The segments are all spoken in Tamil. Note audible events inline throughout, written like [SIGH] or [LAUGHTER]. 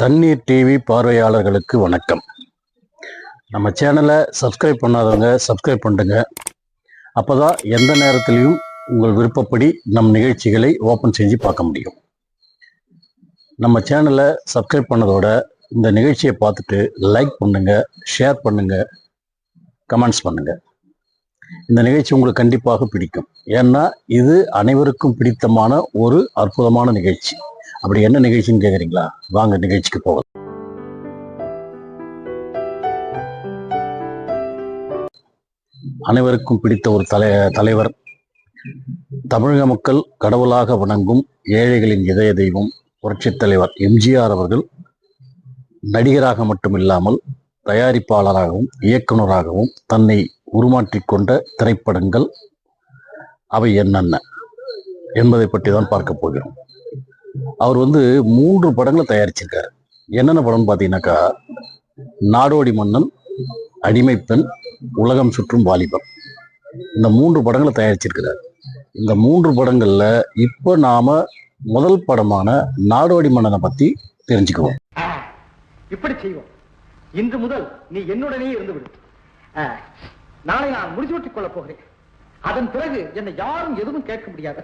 தண்ணீர் டிவி பார்வையாளர்களுக்கு வணக்கம். நம்ம சேனலை சப்ஸ்கிரைப் பண்ணாதவங்க சப்ஸ்கிரைப் பண்ணுங்க. அப்போதான் எந்த நேரத்திலையும் உங்கள் விருப்பப்படி நம் நிகழ்ச்சிகளை ஓப்பன் செஞ்சு பார்க்க முடியும். நம்ம சேனலை சப்ஸ்கிரைப் பண்ணதோட இந்த நிகழ்ச்சியை பார்த்துட்டு லைக் பண்ணுங்க ஷேர் பண்ணுங்க கமெண்ட்ஸ் பண்ணுங்க. இந்த நிகழ்ச்சி உங்களுக்கு கண்டிப்பாக பிடிக்கும். ஏன்னா இது அனைவருக்கும் பிடித்தமான ஒரு அற்புதமான நிகழ்ச்சி. அப்படி என்ன நிகழ்ச்சின்னு கேக்குறீங்களா? வாங்க நிகழ்ச்சிக்கு போகலாம் அனைவருக்கும் பிடித்த ஒரு தலை தலைவர். தமிழக மக்கள் கடவுளாக வணங்கும் ஏழைகளின் இதய தெய்வம் புரட்சித் தலைவர் எம்ஜிஆர் அவர்கள் நடிகராக மட்டுமில்லாமல் தயாரிப்பாளராகவும் இயக்குனராகவும் தன்னை உருமாற்றி கொண்ட திரைப்படங்கள் அவை என்னென்ன என்பதை பற்றி தான் பார்க்க போகிறோம். அவர் வந்து மூன்று படங்களை தயாரிச்சிருக்காரு. என்னென்ன படம்னு பார்த்தீங்கன்னாக்கா நாடோடி மன்னன் அடிமைப்பெண் உலகம் சுற்றும் வாலிபம். இந்த மூன்று படங்களை தயாரிச்சிருக்கிறார். இந்த மூன்று படங்கள்ல இப்போ நாம முதல் படமான நாடோடி மன்னனை பத்தி தெரிஞ்சுக்குவோம். இப்படி செய்வோம். இன்று முதல் நீ என்னுடனே இருந்து விடு நாளை நான் முடிசூட்டிக் கொள்ளப் போகிறேன். அதன் பிறகு என்னை யாரும் எதுவும் கேட்க முடியாது.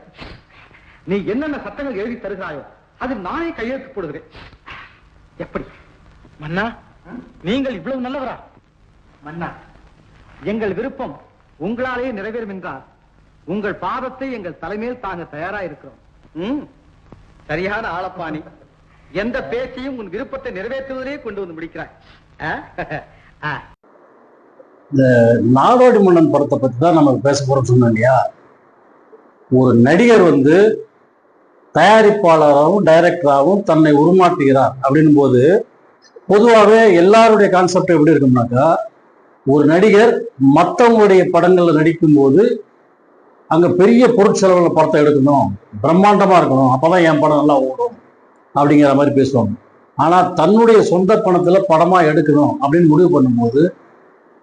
நீ என்னென்ன சட்டங்கள் எழுதி தருகிறாயோ அதில் நானே கையெழுத்து போடுகிறேன். எப்படி? மன்னா நீங்கள் இவ்வளவு நல்லவரா? மன்னா எங்கள் விருப்பம் உங்களாலேயே நிறைவேறும் என்றால் உங்கள் பாதத்தை எங்கள் தலைமையில் தாங்க தயாரா இருக்கிறோம் ம், சரியான ஆளப்பாணி எந்த பேச்சையும் உன் விருப்பத்தை நிறைவேற்றுவதிலே கொண்டு வந்து முடிக்கிறாய்? ஆ. நாடோடி மன்னன் படத்தை பத்தி தான் நம்ம பேச போறோம் சொன்னோம் இல்லையா? ஒரு நடிகர் வந்து தயாரிப்பாளராகவும் டைரக்டராகவும் தன்னை உருமாற்றுகிறார் அப்படின்னும் போது பொதுவாகவே எல்லாருடைய கான்செப்ட் எப்படி இருக்கும்னாக்கா ஒரு நடிகர் மற்றவங்களுடைய படங்களில் நடிக்கும்போது அங்கே பெரிய பொருட்செலவில் படத்தை எடுக்கணும் பிரம்மாண்டமாக இருக்கணும் அப்போ தான் என் படம் நல்லா ஓடும் அப்படிங்கிற மாதிரி பேசுவாங்க. ஆனால் தன்னுடைய சொந்த பணத்தில் படமாக எடுக்கணும் அப்படின்னு முடிவு பண்ணும்போது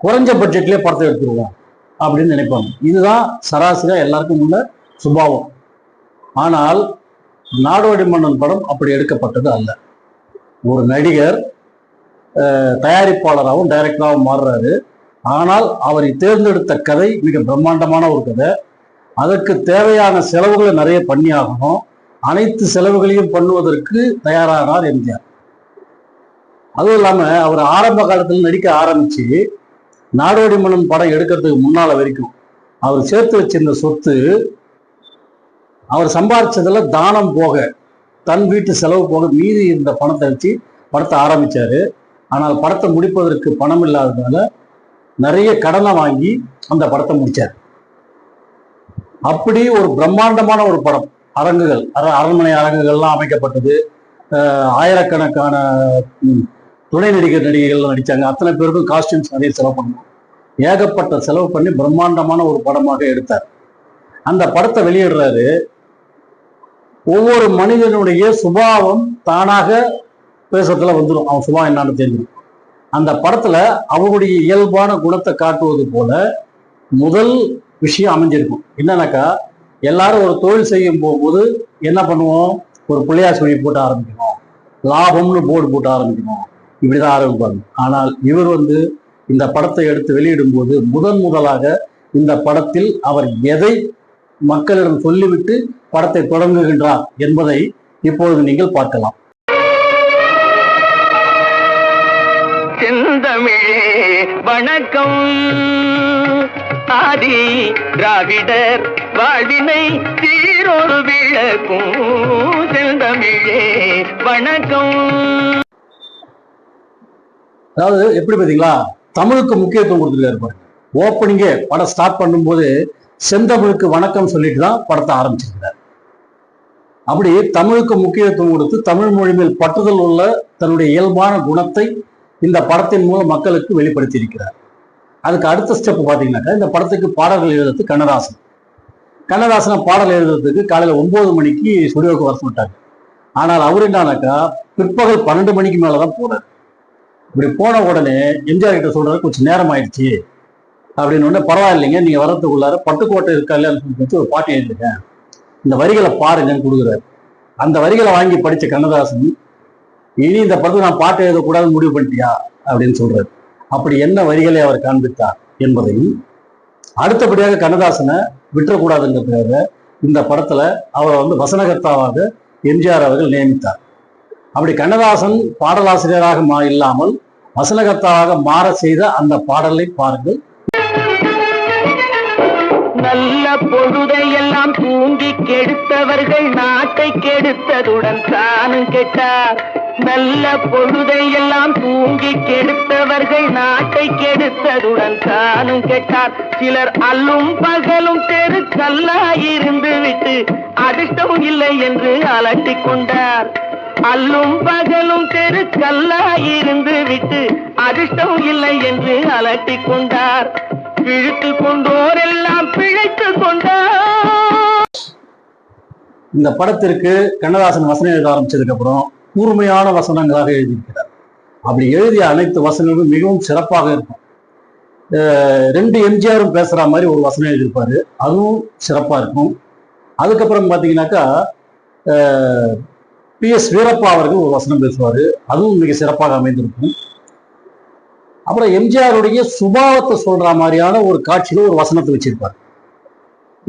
குறைஞ்ச பட்ஜெட்லேயே படத்தை எடுத்துருவோம் அப்படின்னு நினைப்பாங்க. இதுதான் சராசரியாக எல்லாருக்கும் உள்ள சுபாவம். ஆனால் நாடோடி மன்னன் படம் அப்படி எடுக்கப்பட்டது அல்ல. ஒரு நடிகர் தயாரிப்பாளராகவும் டைரக்டராகவும் மாறுறாரு. ஆனால் அவரை தேர்ந்தெடுத்த கதை மிக பிரம்மாண்டமான ஒரு கதை. அதற்கு தேவையான செலவுகளை நிறைய பண்ணி ஆகணும். அனைத்து செலவுகளையும் பண்ணுவதற்கு தயாரானார் எம்ஜிஆர். அதுவும் இல்லாமல் அவர் ஆரம்ப காலத்தில் நடிக்க ஆரம்பிச்சு நாடோடி மன்னன் படம் எடுக்கிறதுக்கு முன்னால் வரைக்கும் அவர் சேர்த்து வச்சிருந்த சொத்து அவர் சம்பாரிச்சதுல தானம் போக தன் வீட்டு செலவு போக மீதி இருந்த பணத்தை வச்சு படத்தை ஆரம்பிச்சாரு. ஆனால் படத்தை முடிப்பதற்கு பணம் இல்லாததுனால நிறைய கடனை வாங்கி அந்த படத்தை முடிச்சார். அப்படி ஒரு பிரம்மாண்டமான ஒரு படம் அரங்குகள் அர- அரண்மனை அரங்குகள்லாம் அமைக்கப்பட்டது. ஆயிரக்கணக்கான துணை நடிகர் நடிகைகள் நடிச்சாங்க. அத்தனை பேருக்கும் காஸ்டியூம்ஸ் நிறைய செலவு பண்ணோம் ஏகப்பட்ட செலவு பண்ணி பிரம்மாண்டமான ஒரு படமாக எடுத்தார். அந்த படத்தை வெளியிடுறாரு ஒவ்வொரு மனிதனுடைய சுபாவம் தானாக பேசுறதுல வந்துடும் அவன் சுபாவம் என்னன்னு தெரியும். அந்த படத்துல அவருடைய இயல்பான குணத்தை காட்டுவது போல முதல் விஷயம் அமைஞ்சிருக்கும். என்னன்னாக்கா எல்லாரும் ஒரு தொழில் செய்யும் போகும்போது என்ன பண்ணுவோம்? ஒரு பிள்ளையார் சொல்லி போட்டு ஆரம்பிக்கணும். லாபம்னு போர்டு போட்டு ஆரம்பிக்கணும். இப்படிதான் ஆரம்பிப்பாங்க. ஆனால் இவர் வந்து இந்த படத்தை எடுத்து வெளியிடும் போது முதன் முதலாக இந்த படத்தில் அவர் எதை மக்களிடம் சொல்லிவிட்டு படத்தை தொடங்குகின்றார் என்பதை இப்பொழுது நீங்கள் பார்க்கலாம். செந்தமிழே வணக்கம். ஆதி திராவிடர் வாழ்வினை சீரோடு விளக்கும். செந்தமிழே வணக்கம். அதாவது எப்படி பார்த்தீங்களா? தமிழுக்கு முக்கியத்துவம் கொடுத்துருக்காரு பாருங்க. ஓப்பனிங்கே படம் ஸ்டார்ட் பண்ணும்போது செந்தமிழுக்கு வணக்கம் சொல்லிட்டு தான் படத்தை ஆரம்பிச்சிருக்கிறார். அப்படி தமிழுக்கு முக்கியத்துவம் கொடுத்து தமிழ் மொழி மேல் பற்றுதல் உள்ள தன்னுடைய இயல்பான குணத்தை இந்த படத்தின் மூலம் மக்களுக்கு வெளிப்படுத்தி இருக்கிறார் அதுக்கு அடுத்த ஸ்டெப் பார்த்தீங்கன்னாக்கா இந்த படத்துக்கு பாடல்கள் எழுதுறது கண்ணதாசன். கண்ணதாசனை பாடல் எழுதுறதுக்கு காலையில் ஒன்பது மணிக்கு ஸ்டுடியோவுக்கு வர சொல்லிட்டாங்க ஆனால் அவர் என்னன்னாக்கா பிற்பகல் பன்னெண்டு மணிக்கு மேலே தான் போனார். இப்படி போன உடனே எம்ஜிஆர் கிட்ட சொல்றாரு கொஞ்சம் நேரம் ஆயிடுச்சு. அப்படின்னு உடனே பரவாயில்லைங்க நீங்கள் வரதுக்குள்ளார பட்டுக்கோட்டை இருக்கா இல்லையான்னு சொல்லி ஒரு பாட்டு எழுதிருக்கேன் இந்த வரிகளை பாருங்கன்னு கொடுக்குறாரு. அந்த வரிகளை வாங்கி படிச்ச கண்ணதாசன் இனி இந்த படத்தை நான் பாட்டு எழுதக்கூடாதுன்னு முடிவு பண்ணிட்டியா? அப்படின்னு சொல்றாரு. அப்படி என்ன வரிகளை அவர் காண்பித்தார் என்பதையும் அடுத்தபடியாக கண்ணதாசனை விட்டுறக்கூடாதுங்கிறதுக்காக இந்த படத்துல அவரை வந்து வசனகர்த்தாவாக எம்ஜிஆர் அவர்கள் நியமித்தார். அப்படி கண்ணதாசன் பாடலாசிரியராக மா இல்லாமல் வசனகர்த்தாவாக மாற செய்த அந்த பாடலை பாருங்கள். நல்ல பொழுதை எல்லாம் தூங்கி கெடுத்தவர்கள் நாட்டை கெடுத்ததுடன் தானும் கெட்டார். நல்ல பொழுதை எல்லாம் தூங்கி கெடுத்தவர்கள் நாட்டை கெடுத்ததுடன் தானும் கெட்டார். சிலர் அல்லும் பகலும் தெருக்கல்லாயிருந்து விட்டு அதிர்ஷ்டம் இல்லை என்று அலட்டிக் கொண்டார். அல்லும் பகலும் தெருக்கல்லாயிருந்து விட்டு அதிர்ஷ்டம் இல்லை என்று அலட்டிக் கொண்டார். இழுத்து கொண்டோர் எல்லாம் பிழைத்து கொண்டார். இந்த படத்திற்கு கண்ணதாசன் வசனம் எழுத ஆரம்பிச்சதுக்கு அப்புறம் கூர்மையான வசனங்களாக எழுதியிருக்கிறார். அப்படி எழுதிய அனைத்து வசனங்களும் மிகவும் சிறப்பாக இருக்கும். அஹ் ரெண்டு எம்ஜிஆரும் பேசுற மாதிரி ஒரு வசனம் எழுதியிருப்பாரு. அதுவும் சிறப்பா இருக்கும். அதுக்கப்புறம் பார்த்தீங்கன்னாக்கா பி எஸ் வீரப்பா அவர்கள் ஒரு வசனம் பேசுவாரு. அதுவும் மிக சிறப்பாக அமைந்திருக்கும். அப்புறம் எம்ஜிஆருடைய சுபாவத்தை சொல்ற மாதிரியான ஒரு காட்சியில ஒரு வசனத்தை வச்சிருப்பார்.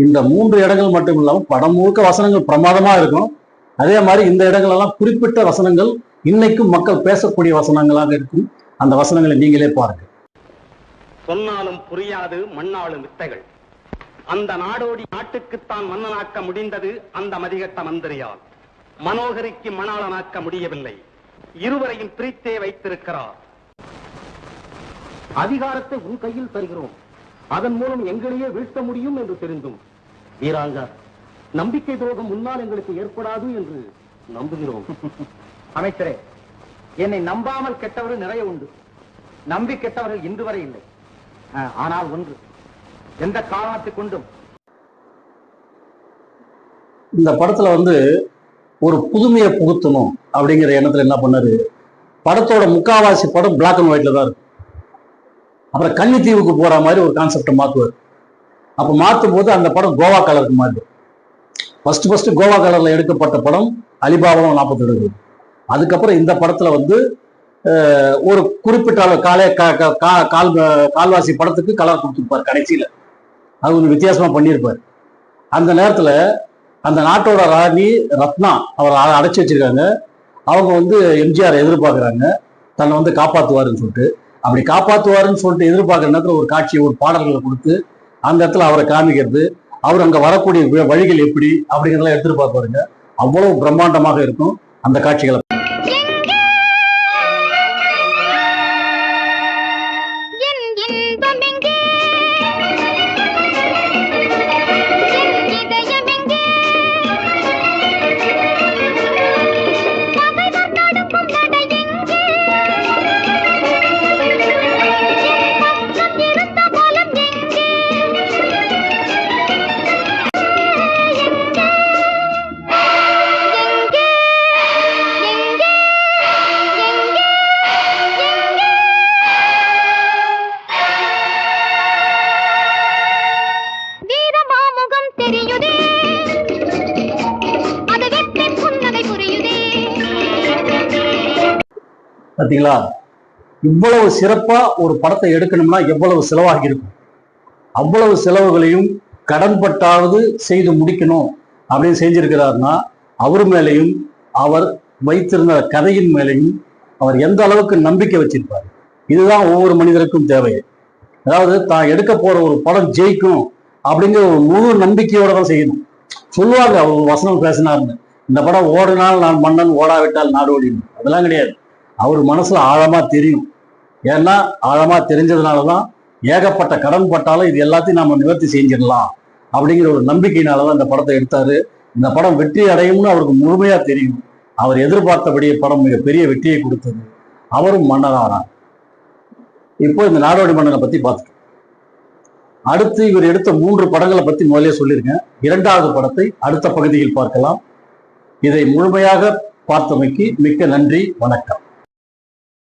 இந்த மூன்று இடங்கள் மட்டும் இல்லாமல் படம் முழுக்க வசனங்கள் பிரமாதமா இருக்கும். அதே மாதிரி இந்த இடங்கள் எல்லாம் குறிப்பிட்ட வசனங்கள் இன்னைக்கும் மக்கள் பேசக்கூடிய வசனங்களாக இருக்கும். அந்த வசனங்களை நீங்களே பாருங்க. சொன்னாலும் புரியாது மண்ணாளும் வித்தைகள். அந்த நாடோடி நாட்டுக்குத்தான் மன்னனாக்க முடிந்தது அந்த மதிகட்ட மந்திரியால். மனோகரிக்கு மணாளனாக்க முடியவில்லை. இருவரையும் பிரித்தே வைத்திருக்கிறார். அதிகாரத்தை உன் கையில் தருகிறோம். அதன் மூலம் எங்களையே வீழ்த்த முடியும் என்று தெரிந்தும். வீராங்கா நம்பிக்கை துரோகம் முன்னால் எங்களுக்கு ஏற்படாது என்று நம்புகிறோம். [LAUGHS] அமைச்சரே என்னை நம்பாமல் கெட்டவர்கள் நிறைய உண்டு. நம்பி கெட்டவர்கள் இன்று வரை இல்லை. ஆனால் ஒன்று எந்த காரணத்தை கொண்டும்? இந்த படத்துல வந்து ஒரு புதுமையை புகுத்தணும் அப்படிங்கிற எண்ணத்துல என்ன பண்ணாரு? படத்தோட முக்காவாசி படம் பிளாக் அண்ட் ஒயிட்ல தான் இருக்கும் அப்புறம் கன்னித்தீவுக்கு போற மாதிரி ஒரு கான்செப்டை மாற்றுவார் அப்ப மாத்தும் போது அந்த படம் கோவா கலருக்கு மாறுது. ஃபர்ஸ்ட் ஃபர்ஸ்ட் கோவா கலர்ல எடுக்கப்பட்ட படம் அலிபாபாவும் நாற்பத்தி அதுக்கப்புறம் இந்த படத்துல வந்து ஒரு குறிப்பிட்ட அளவு காலே கா- கா- கால் கால்வாசி படத்துக்கு கலர் கொடுத்துருப்பார் கடைசியில. அது கொஞ்சம் வித்தியாசமா பண்ணியிருப்பார். அந்த நேரத்துல அந்த நாட்டோட ராணி ரத்னா அவரை அ- அடைச்சி வச்சிருக்காங்க. அவங்க வந்து எம்ஜிஆர் எதிர்பார்க்குறாங்க. தன்னை வந்து காப்பாற்றுவாருன்னு சொல்லிட்டு. அப்படி காப்பாத்துவாருன்னு சொல்லிட்டு எதிர்பார்க்குற நேரத்தில் ஒரு காட்சியை ஒரு பாடல்களை கொடுத்து அந்த இடத்துல அவரை காமிக்கிறது அவர் அங்க வரக்கூடிய வழிகள் எப்படி அப்படிங்கிறதெல்லாம் எடுத்துட்டு பார்ப்பாருங்க. அவ்வளவு பிரம்மாண்டமாக இருக்கும் அந்த காட்சிகளை பார்த்தீங்களா இவ்வளவு சிறப்பா ஒரு படத்தை எடுக்கணும்னா எவ்வளவு செலவாகி இருக்கும் அவ்வளவு செலவுகளையும் கடன்பட்டாவது செய்து முடிக்கணும் அப்படின்னு செஞ்சிருக்கிறாருன்னா அவர் மேலையும் அவர் வைத்திருந்த கதையின் மேலையும் அவர் எந்த அளவுக்கு நம்பிக்கை வச்சிருப்பார்? இதுதான் ஒவ்வொரு மனிதருக்கும் தேவை அதாவது தான் எடுக்க போற ஒரு படம் ஜெயிக்கும் அப்படிங்கிற ஒரு முழு நம்பிக்கையோட தான் செய்யணும். சொல்லுவாங்க அவர் வசனம் பேசினாருன்னு இந்த படம் ஓடினால் நான் மன்னன் ஓடாவிட்டால் நாடோடின்னு அதெல்லாம் கிடையாது. அவர் மனசுல ஆழமா தெரியும். ஏன்னா ஆழமா தெரிஞ்சதுனாலதான் ஏகப்பட்ட கடன் பட்டாலும் இது எல்லாத்தையும் நம்ம நிவர்த்தி செஞ்சிடலாம் அப்படிங்கிற ஒரு நம்பிக்கையினால தான் இந்த படத்தை எடுத்தாரு. இந்த படம் வெற்றி அடையும்னு அவருக்கு முழுமையா தெரியும். அவர் எதிர்பார்த்தபடியே படம் மிகப்பெரிய வெற்றியை கொடுத்தது. அவரும் மன்னரானார் இப்போ இந்த நாடோடி மன்னனை பத்தி பார்த்துட்டோம் அடுத்து இவர் எடுத்த மூன்று படங்களை பத்தி முதலே சொல்லியிருக்கேன். இரண்டாவது படத்தை அடுத்த பகுதியில் பார்க்கலாம். இதை முழுமையாக பார்த்தமைக்கு மிக்க நன்றி வணக்கம்.